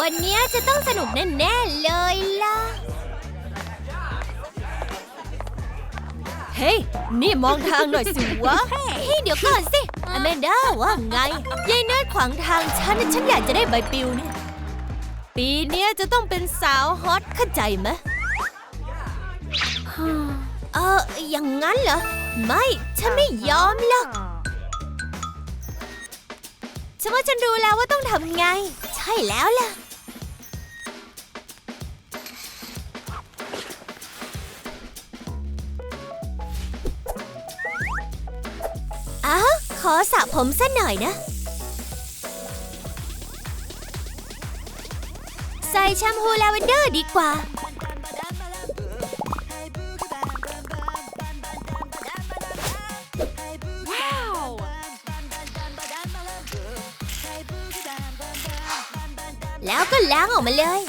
วันเนี้ยจะต้องสนุกแน่ๆเลยล่ะ เฮ้ย นี่มองทางหน่อยสิวะ เฮ้ย เดี๋ยวก่อนสิ อแมนด้าว่าไงยายเนิร์ดขวางทางฉันน่ะฉันอยากจะได้ใบปลิวเนี่ย ปีเนี้ยจะต้องเป็นสาวฮอตเข้าใจไหมเอออย่างงั้นเหรอ ไม่ ฉันไม่ยอมหรอกฉันว่าฉันรู้แล้วว่าต้องทำไง ให้แล้วล่ะ อ้าว ขอสระผมสักหน่อยนะ ใส่แชมพูลาเวนเดอร์ดีกว่า ล้างออกมาเลย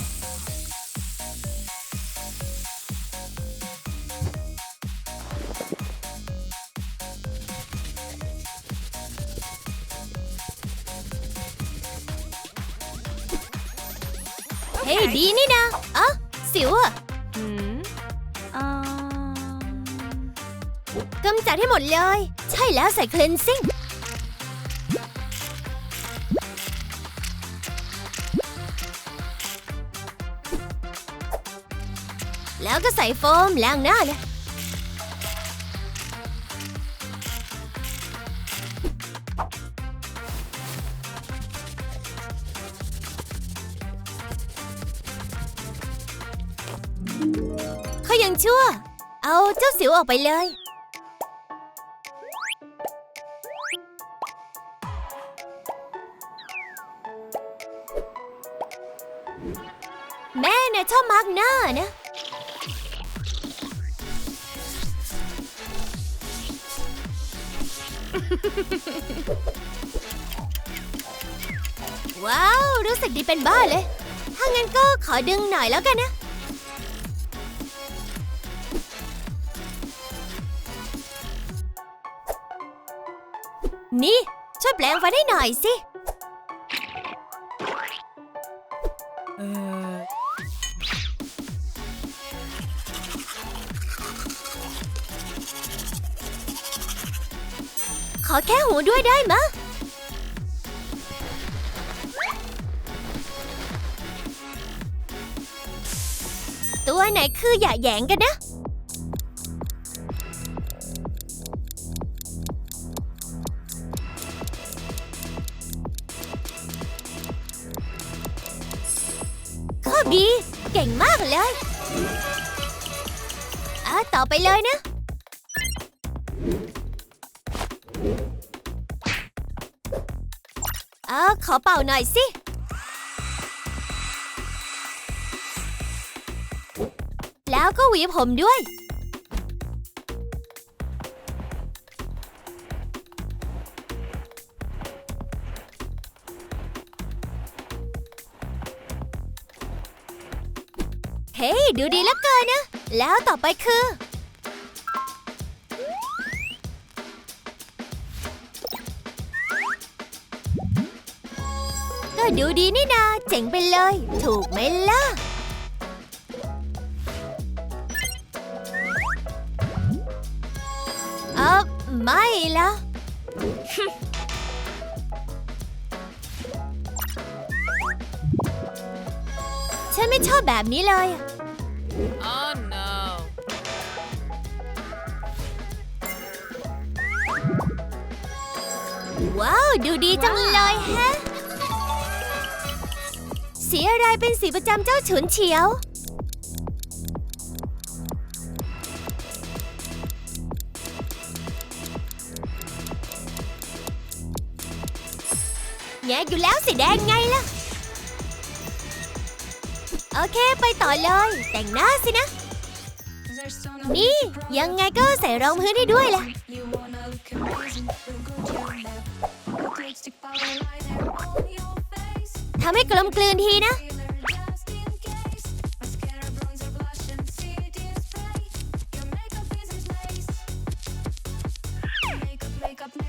เฮ้ยดีนี่นะเอ๋อสิวอะกำจัดให้หมดเลย ใช่แล้วใส่คลนซิ่ง แล้วก็ใส่โฟมล้างหน้านะเขายังชั่ว เอาเจ้าสิวออกไปเลยแม่น่ะชอบมาร์กหน้านะ ว้าว รู้สึกดีเป็นบ้าเลย ถ้างั้นก็ขอดึงหน่อยแล้วกันนะ นี่ ช่วยแปลงฟันให้หน่อยสิ ขอแค่หูด้วยได้มะ ตัวไหนคืออย่าแยงกันนะ ข้อดี เก่งมากเลยอะต่อไปเลยนะ เป่าหน่อยสิ แล้วก็หวีผมด้วย เฮ้ ดูดีเหลือเกินนะ แล้วต่อไปคือ ดูดีนี่นา เจ๋งไปเลย ถูกไหมล่ะ เออไม่ละฉันไม่ชอบแบบนี้เลย Oh no. ว้าว ดูดีจังเลยแฮะ สีอะไรเป็นสีประจำเจ้าฉุนเฉียวแงอยู่แล้วสีแดงไงล่ะ โอเคไปต่อเลย แต่งหน้าสินะ นี่ ยังไงก็ใส่รองพื้นให้ด้วยล่ะำให้กลมกลืนทีนะ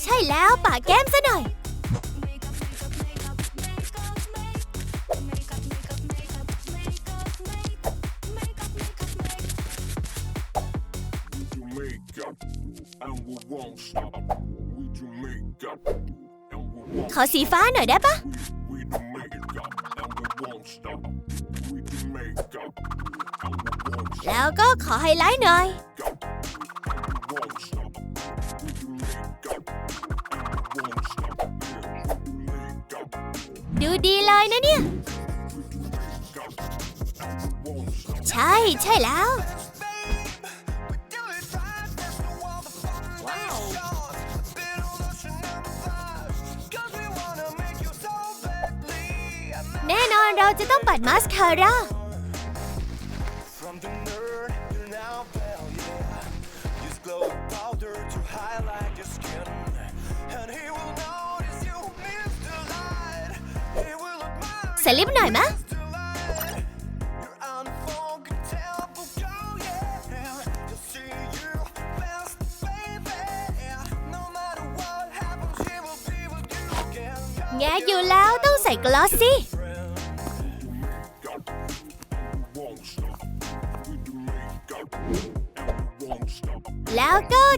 ใช่แล้วป่าแก้มซะหน่อยขอสีฟ้าหน่อยได้ปะ แล้วก็ขอไฮไลท์หน่อย ดูดีเลยนะเนี่ย ใช่ใช่แล้ว แน่นอนเราจะต้องปัดมาสคาร่า powder to highlight your skin. And he will notice you miss the light. He will admire ใส่ลิปหน่อยมะ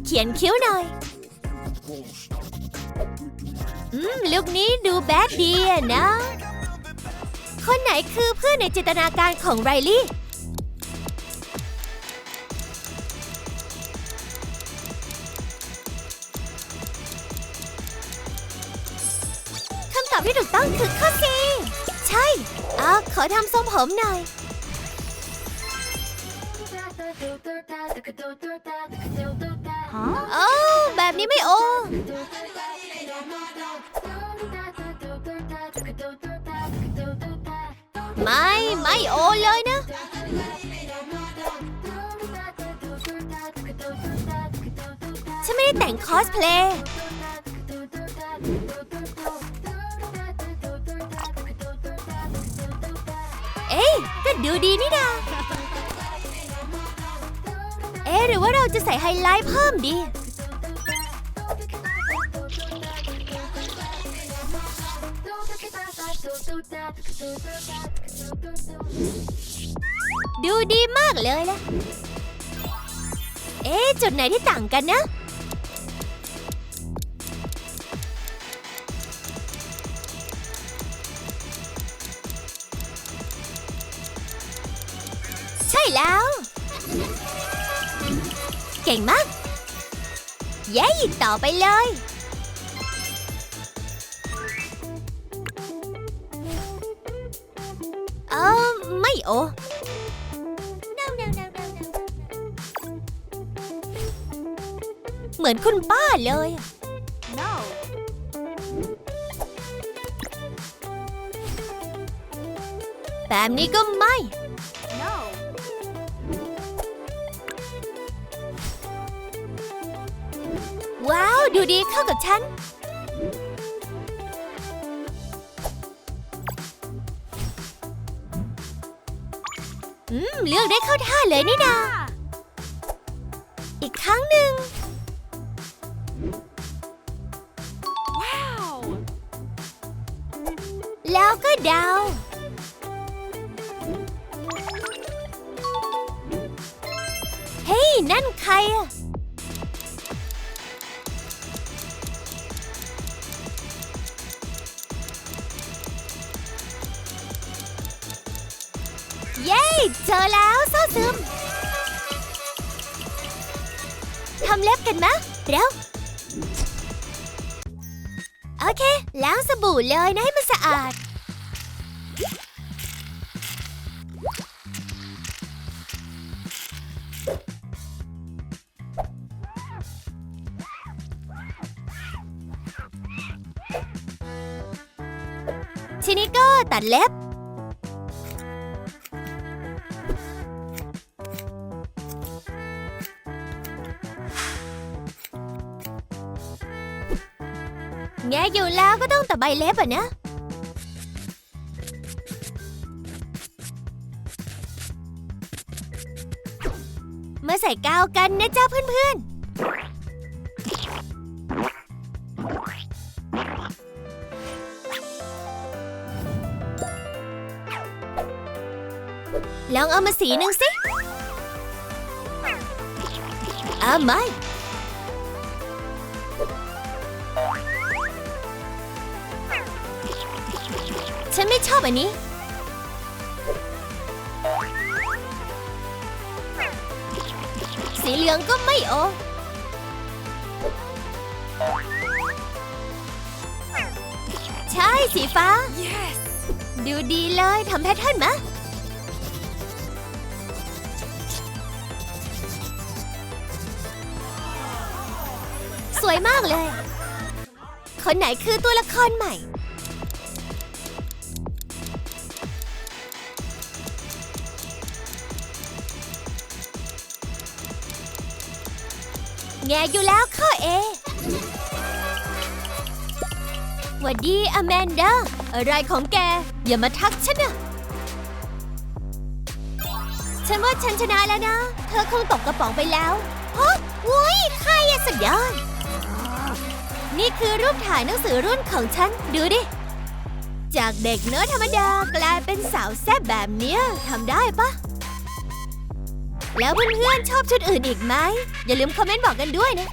เขียนคิ้วหน่อย อืมลุคนี้ดูแบดดีอะนะ คนไหนคือเพื่อนในจินตนาการของไรลี่คำตอบที่ถูกต้องคือข้อ C ใช่อะขอทำทรงผมหน่อย โอ้แบบนี้ไม่โอ ไม่ไม่โอเลยนะ ฉันไม่ได้แต่งคอสเพลย์เอ้ยก็ดูดีนี่นา เราจะใส่ไฮไลท์เพิ่มดี ดูดีมากเลยล่ะ เอ๊จุดไหนที่ต่างกันนะ ใช่แล้ว ก่งมาก เย้ต่อไปเลย เออไม่โอเหมือนคุณป้าเลยแบบนี้ก็ไม่ ดูดีเข้ากับฉัน อืม เลือกได้เข้าท่าเลยนี่นา อีกครั้งหนึ่งแล้วก็เดาวเฮ้ย นั่นใครอะ เย้ เจอแล้วเศร้าซึม ทำเล็บกันมะเร็ว โอเค ล้างสบู่เลยนะให้มันสะอาด ทีนี้ก็ตัดเล็บ แงอยู่แล้วก็ต้องตัดใบเล็บอะนะ เมาใส่กาวกันนะเจ้าเพื่อนๆ ลองเอามาสีหนึ่งสิอ้าไม่ ฉันไม่ชอบอันนี้ สีเหลืองก็ไม่โอใช่สีฟ้า Yes ดูดีเลยทำแพทเทิร์นมะสวยมากเลย คนไหนคือตัวละครใหม่ แงอยู่แล้วข้อเอหวัดดีอแมนดา อะไรของแก อย่ามาทักฉันนะฉันว่าฉันชนะแล้วนะ เธอคงตกกระป๋องไปแล้วฮะวุ้ยใครอะสุดยอด นี่คือรูปถ่ายหนังสือรุ่นของฉัน ดูดิ จากเด็กเนื้อธรรมดากลายเป็นสาวแซ่บแบบเนี้ยทำได้ปะ แล้วเพื่อนๆชอบชุดอื่นอีกไหม อย่าลืมคอมเมนต์บอกกันด้วยนะ